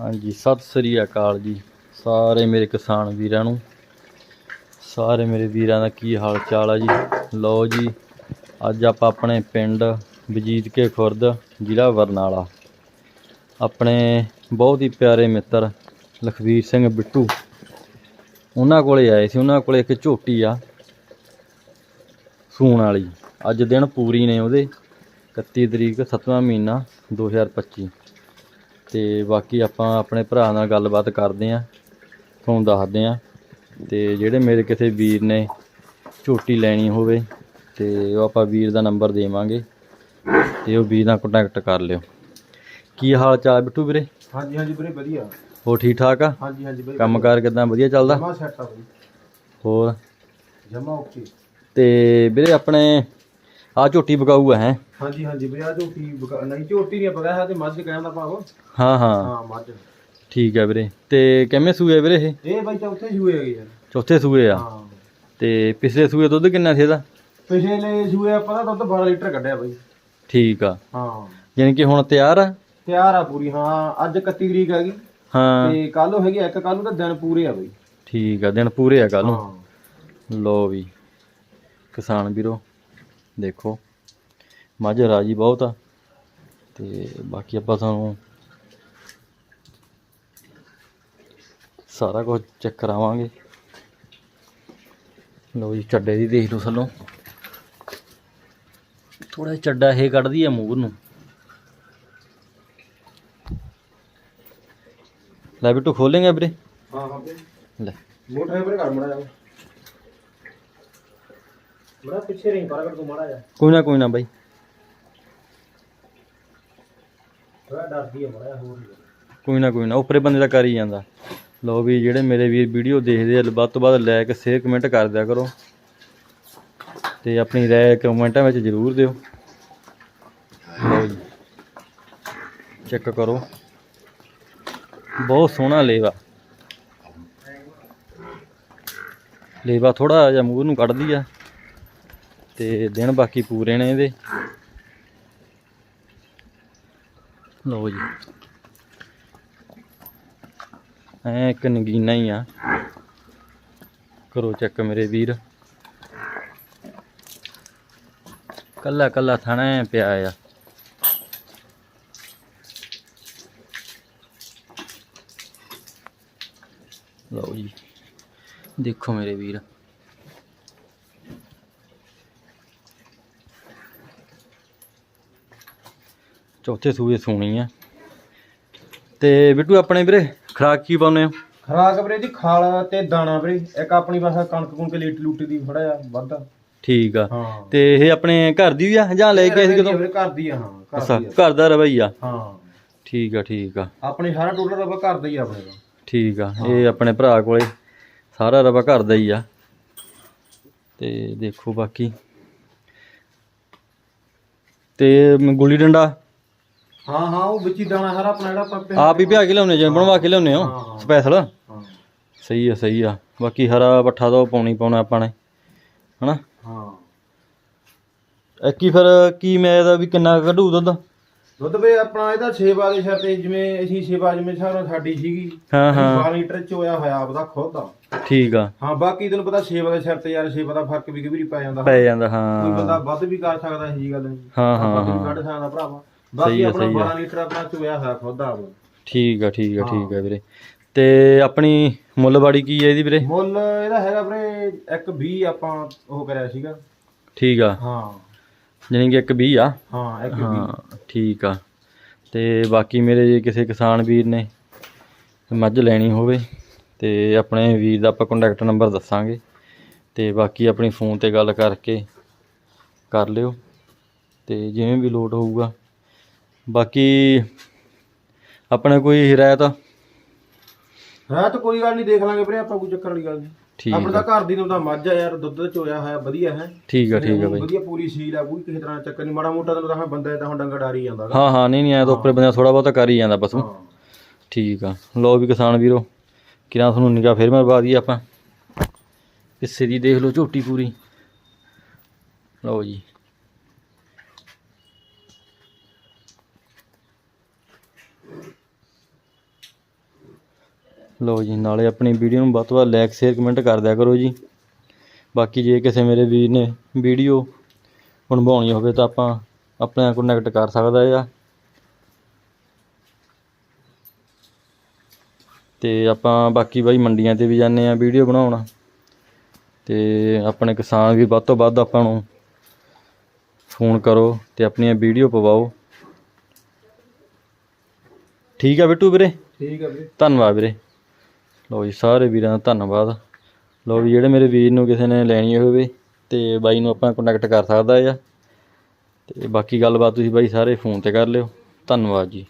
ਹਾਂਜੀ, ਸਤਿ ਸ੍ਰੀ ਅਕਾਲ ਜੀ। ਸਾਰੇ ਮੇਰੇ ਕਿਸਾਨ ਵੀਰਾਂ ਨੂੰ, ਸਾਰੇ ਮੇਰੇ ਵੀਰਾਂ ਦਾ ਕੀ ਹਾਲ ਚਾਲ ਆ ਜੀ? ਲਓ ਜੀ, ਅੱਜ ਆਪਾਂ ਆਪਣੇ ਪਿੰਡ ਵਜੀਦ ਕੇ ਖੁਰਦ, ਜ਼ਿਲ੍ਹਾ ਬਰਨਾਲਾ। ਆਪਣੇ ਬਹੁਤ ਹੀ ਪਿਆਰੇ ਮਿੱਤਰ ਲਖਵੀਰ ਸਿੰਘ ਬਿੱਟੂ, ਉਹਨਾਂ ਕੋਲੇ ਆਏ ਸੀ, ਉਹਨਾਂ ਕੋਲੇ ਇੱਕ ਝੋਟੀ ਆ, ਸੂਣ ਵਾਲੀ। ਅੱਜ ਦਿਨ ਪੂਰੀ ਨੇ ਉਹਦੇ 31 ਤਰੀਕ 7ਵਾਂ ਮਹੀਨਾ 2025 ਤੇ ਬਾਕੀ ਆਪਾਂ ਆਪਣੇ ਭਰਾ ਨਾਲ ਗੱਲਬਾਤ ਕਰਦੇ ਆਂ ਤੁਹਾਨੂੰ ਦੱਸਦੇ ਆਂ ਤੇ ਜਿਹੜੇ ਮੇਰੇ ਕਿਸੇ ਵੀਰ ਨੇ ਝੋਟੀ ਲੈਣੀ ਹੋਵੇ ਤੇ ਉਹ ਆਪਾਂ ਵੀਰ ਦਾ ਨੰਬਰ ਦੇਵਾਂਗੇ ਤੇ ਉਹ ਵੀਰ ਨਾਲ ਕੰਟੈਕਟ ਕਰ ਲਿਓ। ਕੀ ਹਾਲ ਚਾਲ ਬਿੱਟੂ ਵੀਰੇ? ਹਾਂਜੀ ਹਾਂਜੀ ਵੀਰੇ ਵਧੀਆ। ਹੋ ਠੀਕ ਠਾਕ ਆ? ਹਾਂਜੀ ਹਾਂਜੀ ਵੀਰੇ ਕੰਮਕਾਰ ਕਿਦਾਂ? ਵਧੀਆ ਚੱਲਦਾ? ਜਮਾ ਸੈੱਟ ਆ ਬਈ ਹੋਰ? ਜਮਾ ਓਕੇ ਤੇ ਵੀਰੇ ਆਪਣੇ ਆ ਝੋਟੀ ਬਕਾਊ ਆ ਹੈ? ਹਾਂਜੀ ਹਾਂਜੀ ਵੀਰੇ ਆ ਝੋਟੀ ਬਕਾ- ਨਹੀਂ ਝੋਟੀ ਨਹੀਂ ਹੈ ਤੇ ਮੱਝ ਕਹਿਣ ਦਾ ਭਾਵ। ਹਾਂ ਹਾਂ। ਹਾਂ ਮੱਝ। ਠੀਕ ਹੈ ਵੀਰੇ। ਤੇ ਕਿੰਨੇ ਸੂਏ ਵੀਰੇ ਇਹ? ਇਹ ਬਾਈ ਚੌਥੇ ਸੂਏ ਹੈਗੇ ਯਾਰ ਚੌਥੇ ਸੂਏ ਆ। ਹਾਂ। ਤੇ ਪਿਛਲੇ ਸੂਏ ਦੁੱਧ ਕਿੰਨਾ ਸੀ ਇਹਦਾ? ਪਿਛਲੇ ਸੂਏ ਆਪਾਂ ਦਾ ਦੁੱਧ 12 ਲੀਟਰ ਕੱਢਿਆ ਬਾਈ। ਠੀਕ ਆ। ਹਾਂ। ਯਾਨੀ ਕਿ ਹੁਣ ਤਿਆਰ ਆ? ਤਿਆਰ ਆ ਪੂਰੀ ਹਾਂ। ਅੱਜ 31 ਤਰੀਕ ਹੈਗੀ। ਹਾਂ। ਤੇ ਕੱਲ ਨੂੰ ਹੈਗੀ ਆ, ਇੱਕ ਕੱਲ ਨੂੰ ਤਾਂ ਦਿਨ ਪੂਰੇ ਆ ਬਾਈ। ਠੀਕ ਆ ਦਿਨ ਪੂਰੇ ਆ ਕੱਲ ਨੂੰ। ਹਾਂ। ਲੋ ਵੀ। ਕਿਸਾਨ ਵੀਰੋ ਦੇਖੋ। ਮੱਝ ਰਾਜੀ ਬਹੁਤ ਆ। ਤੇ ਬਾਕੀ ਆਪਾਂ ਤੁਹਾਨੂੰ ਸਾਰਾ ਕੁਝ ਚੈੱਕ ਕਰਾਵਾਂਗੇ। ਲੋ ਜੀ ਚੱਡੇ ਦੀ ਦੇਖ ਲਓ ਥੱਲੋਂ। ਥੋੜਾ ਚੱਡਾ ਇਹ ਕੱਢਦੀ ਆ ਮੂੰਹ ਨੂੰ। ਲੈ ਬਿੱਟੂ ਖੋਲੇਗਾ ਵੀਰੇ? ਹਾਂ ਹਾਂ। ਲੈ। ਮੋਟਰ ਹੈ ਵੀਰੇ ਘਰ ਮੜਾ ਜਾ ਪਿੱਛੇ ਤੂੰ ਮੜਾ ਜਾ ਕੋਈ ਨਾ ਕੋਈ ਨਾ ਬਾਈ। ਥੋੜਾ ਡਰਦੀ ਹੈ ਮੜਾ ਹੋਰ ਨਹੀਂ ਕੋਈ ਨਾ ਕੋਈ ਨਾ ਉੱਪਰੇ ਬੰਦੇ ਦਾ ਕਰ ਹੀ ਜਾਂਦਾ। ਲਓ ਵੀ ਜਿਹੜੇ ਮੇਰੇ ਵੀਰ ਵੀਡੀਓ ਦੇਖਦੇ ਆ ਵੱਧ ਤੋਂ ਵੱਧ ਲਾਇਕ ਸ਼ੇਅਰ ਕਮੈਂਟ ਕਰ ਦਿਆ ਕਰੋ। ਤੇ ਆਪਣੀ ਰਾਏ ਕਮੈਂਟਾਂ ਵਿੱਚ ਜ਼ਰੂਰ ਦਿਓ। ਲਓ ਜੀ ਚੈੱਕ ਕਰੋ। ਬਹੁਤ ਸੋਹਣਾ ਲੇਵਾ। ਲੇਵਾ ਥੋੜਾ ਜਿਹਾ ਮੂੰਹ ਨੂੰ ਕੱਢਦੀ ਆ। ਤੇ ਦਿਨ ਬਾਕੀ ਪੂਰੇ ਨੇ ਇਹਦੇ। ਲਓ ਜੀ। ਐ ਇੱਕ ਨਗੀਨਾ ਹੀ ਆ। ਕਰੋ ਚੈੱਕ ਮੇਰੇ ਵੀਰ। ਕੱਲਾ ਕੱਲਾ ਥਣਾ ਪਿਆ ਆ। ਲਓ ਜੀ। ਦੇਖੋ ਮੇਰੇ ਵੀਰ। ਚੌਥੇ ਸੂਏ ਸੋਣੀ ਆ। ਤੇ ਬਿੱਟੂ ਆਪਣੇ ਵੀਰੇ ਖਰਾਕ ਕੀ ਪਾਉਨੇ ਹੋ? ਖਰਾਕ ਵੀਰੇ ਦੀ ਖਾਲ ਤੇ ਦਾਣਾ ਵੀਰੇ। ਇੱਕ ਆਪਣੀ ਬਸ ਕਣਕ ਕੁਣਕ ਲੀਟ ਲੂਟੀ ਦੀ ਥੋੜਾ ਜਿਹਾ ਵੱਧ। ਠੀਕ ਆ। ਤੇ ਇਹ ਆਪਣੇ ਘਰ ਦੀ ਵੀ ਆ ਜਾਂ ਲੈ ਕੇ ਆਏ ਸੀ ਕਿਤੋਂ ਘਰ ਦੀ ਆ ਹਾਂ ਅੱਛਾ। ਘਰ ਦਾ ਰਵਈਆ। ਹਾਂ। ਠੀਕ ਆ ਠੀਕ ਆ। ਆਪਣੇ ਸਾਰਾ ਟੋਟਲ ਰਬਾ ਘਰ ਦਾ ਹੀ ਆ ਆਪਣੇ ਦਾ। ਠੀਕ ਆ ਇਹ ਆਪਣੇ ਭਰਾ ਕੋਲੇ ਸਾਰਾ ਰਵਾ ਘਰ ਦਾ ਹੀ ਆ। ਤੇ ਦੇਖੋ ਬਾਕੀ। ਤੇ ਗੁੱਲੀ ਡੰਡਾ? ਹਾਂ ਹਾਂ ਉਹ ਵਿੱਚ ਹੀ ਦਾਣਾ ਸਾਰਾ ਆਪਣਾ ਜਿਹੜਾ ਆਪਾਂ ਆਪ ਹੀ ਪਿਆ ਕੇ ਲਿਆਉਨੇ ਜਿਵੇਂ ਬਣਵਾ ਕੇ ਲਿਆਉਨੇ ਹੋ ਹਾਂ। ਸਪੈਸ਼ਲ ਹਾਂ। ਸਹੀ ਆ ਸਹੀ ਆ। ਬਾਕੀ ਹਰਾ ਪੱਠਾ ਤਾਂ ਉਹ ਪਾਉਣੀ ਪਾਉਣਾ ਆਪਾਂ ਨੇ। ਹਨਾ? ਹਾਂ। ਹੀ ਫਿਰ ਕੀ ਮੈਂ ਇਹਦਾ ਵੀ ਕਿੰਨਾ ਕੁ ਕੱਢੂ ਦੁੱਧ? ਦੁੱਧ ਵੀ ਆਪਣਾ ਇਹਦਾ ਸੇਵਾ ਦੇ ਸਿਰ ਤੇ ਜਿਵੇਂ ਅਸੀਂ ਸੇਵਾ ਜਿਵੇਂ ਸਾਰਾ ਸਾਡੀ ਸੀਗੀ। ਹਾਂ ਹਾਂ। 12 ਲੀਟਰ ਚ ਹੋਇਆ ਹੋਇਆ ਆਪਦਾ ਖੁਦ। ਦਾ ਠੀਕ ਆ। ਹਾਂ ਬਾਕੀ ਤੈਨੂੰ ਪਤਾ ਸੇਵਾ ਦੇ ਸਿਰ ਤੇ ਯਾਰ ਸੇਵਾ ਦਾ ਫ਼ਰਕ ਵੀ ਕਿਵਰੀ ਪੈ ਜਾਂਦਾ। ਪੈ ਜਾਂਦਾ ਕੋਈ ਬੰਦਾ ਵੱਧ ਵੀ ਕਰ ਸਕਦਾ ਇਹ ਜੀ ਗੱਲ ਨਹੀਂ। ਹਾਂ ਹਾਂ ਆਪਾਂ ਵੀ ਹਾਂ। ਕੱਢ ਸਕਦਾ ਭਰਾਵਾ। ਸਹੀ ਬਾਕੀ ਆ, ਆਪਣਾ ਸਹੀ ਆ। 12 ਲੀਟਰ ਆਪਣਾ ਚੋਇਆ ਹੋਇਆ ਖੁਦ ਆਪਣਾ। ਠੀਕ ਆ ਠੀਕ ਆ ਠੀਕ ਆ ਵੀਰੇ। ਤੇ ਆਪਣੀ ਮੁੱਲਵਾੜੀ ਕੀ ਹੈ ਇਹਦੀ ਵੀਰੇ? ਮੁੱਲ ਇਹਦਾ ਹੈਗਾ ਵੀਰੇ ਇੱਕ 20 ਆਪਾਂ ਉਹ ਕਰਿਆ ਸੀਗਾ। ਠੀਕ ਆ। ਹਾਂ। ਜਾਣੀ ਕਿ ਇੱਕ 20 ਆ? ਹਾਂ ਇੱਕ 20 ਹਾਂ ਠੀਕ ਆ। ਤੇ ਬਾਕੀ ਮੇਰੇ ਜੇ ਕਿਸੇ ਕਿਸਾਨ ਵੀਰ ਨੇ ਮੱਝ ਲੈਣੀ ਹੋਵੇ ਤੇ ਆਪਣੇ ਵੀਰ ਦਾ ਆਪਾਂ ਕੰਟੈਕਟ ਨੰਬਰ ਦੱਸਾਂਗੇ। ਤੇ ਬਾਕੀ ਆਪਣੀ ਫੋਨ ਤੇ ਗੱਲ ਕਰਕੇ ਕਰ ਲਿਓ। ਤੇ ਜਿਵੇਂ ਵੀ ਲੋਡ ਹੋਊਗਾ ਬਾਕੀ ਆਪਣੇ ਕੋਈ ਹਦਾਇਤ? ਹਾਂ ਤਾਂ ਕੋਈ ਗੱਲ ਨਹੀਂ ਦੇਖ ਲਾਂਗੇ ਵੀਰੇ ਆਪਾਂ ਕੋਈ ਚੱਕਰ ਵਾਲੀ ਗੱਲ ਨਹੀਂ ਠੀਕ ਆਪਣਾ ਆ। ਤਾਂ ਘਰ ਦੀ ਨੂੰ ਤਾਂ ਮੱਝ ਆ ਯਾਰ ਦੁੱਧ ਚ ਹੋਇਆ ਹੋਇਆ ਵਧੀਆ ਹੈ। ਠੀਕ ਆ ਠੀਕ ਆ ਬਾਈ। ਵਧੀਆ ਪੂਰੀ ਸੀਲ ਆ ਕੋਈ ਕਿਸੇ ਤਰ੍ਹਾਂ ਦਾ ਚੱਕਰ ਨਹੀਂ ਮਾੜਾ ਮੋਟਾ ਤਾਂ ਤਾਂ ਬੰਦਾ ਤਾਂ ਹੁਣ ਡੰਗਾ ਡਾਰੀ ਜਾਂਦਾ। ਹਾਂ ਹਾਂ ਨਹੀਂ ਨਹੀਂ ਐ ਤਾਂ ਉੱਪਰ ਬੰਦਾ ਥੋੜਾ ਬਹੁਤਾ ਕਰ ਹੀ ਜਾਂਦਾ ਬਸ। ਹਾਂ। ਠੀਕ ਆ। ਲਓ ਵੀ ਕਿਸਾਨ ਵੀਰੋ ਕਿਰਾਂ ਤੁਹਾਨੂੰ ਨਿਗਾਹ ਫੇਰ ਮਰਵਾ ਦਈਏ ਆਪਾਂ। ਹਿੱਸੇ ਦੀ ਦੇਖ ਲਓ ਝੋਟੀ ਪੂਰੀ। ਲਓ ਜੀ। ਲਓ ਜੀ ਨਾਲੇ ਆਪਣੀ ਵੀਡੀਓ ਨੂੰ ਵੱਧ ਤੋਂ ਵੱਧ ਲਾਈਕ ਸ਼ੇਅਰ ਕਮੈਂਟ ਕਰ ਦਿਆ ਕਰੋ ਜੀ। ਬਾਕੀ ਜੇ ਕਿਸੇ ਮੇਰੇ ਵੀਰ ਨੇ ਵੀਡੀਓ ਬਣਵਾਉਣੀ ਹੋਵੇ ਤਾਂ ਆਪਾਂ ਆਪਣੇ ਨਾਲ ਕੰਟੈਕਟ ਕਰ ਸਕਦਾ ਆ। ਤੇ ਆਪਾਂ ਬਾਕੀ ਬਾਈ ਮੰਡੀਆਂ ਤੇ ਵੀ ਜਾਂਦੇ ਆ ਵੀਡੀਓ ਬਣਾਉਣ। ਤੇ ਆਪਣੇ ਕਿਸਾਨ ਵੀ ਵੱਧ ਤੋਂ ਵੱਧ ਆਪਾਂ ਨੂੰ ਫੋਨ ਕਰੋ ਤੇ ਆਪਣੀਆਂ ਵੀਡੀਓ ਪਵਾਓ। ਠੀਕ ਆ ਬਿੱਟੂ ਵੀਰੇ? ਠੀਕ ਆ ਵੀਰੇ। ਧੰਨਵਾਦ ਵੀਰੇ। ਲਓ ਜੀ, ਸਾਰੇ ਵੀਰਾਂ ਦਾ ਧੰਨਵਾਦ। ਲਓ ਵੀ ਜਿਹੜੇ ਮੇਰੇ ਵੀਰ ਨੂੰ ਕਿਸੇ ਨੇ ਲੈਣੀ ਹੋਵੇ ਤੇ ਬਾਈ ਨੂੰ ਆਪਾਂ ਕੰਟੈਕਟ ਕਰ ਸਕਦਾ ਆ। ਤੇ ਬਾਕੀ ਗੱਲਬਾਤ ਤੁਸੀਂ ਬਾਈ ਸਾਰੇ ਫੋਨ ਤੇ ਕਰ ਲਿਓ। ਧੰਨਵਾਦ ਜੀ।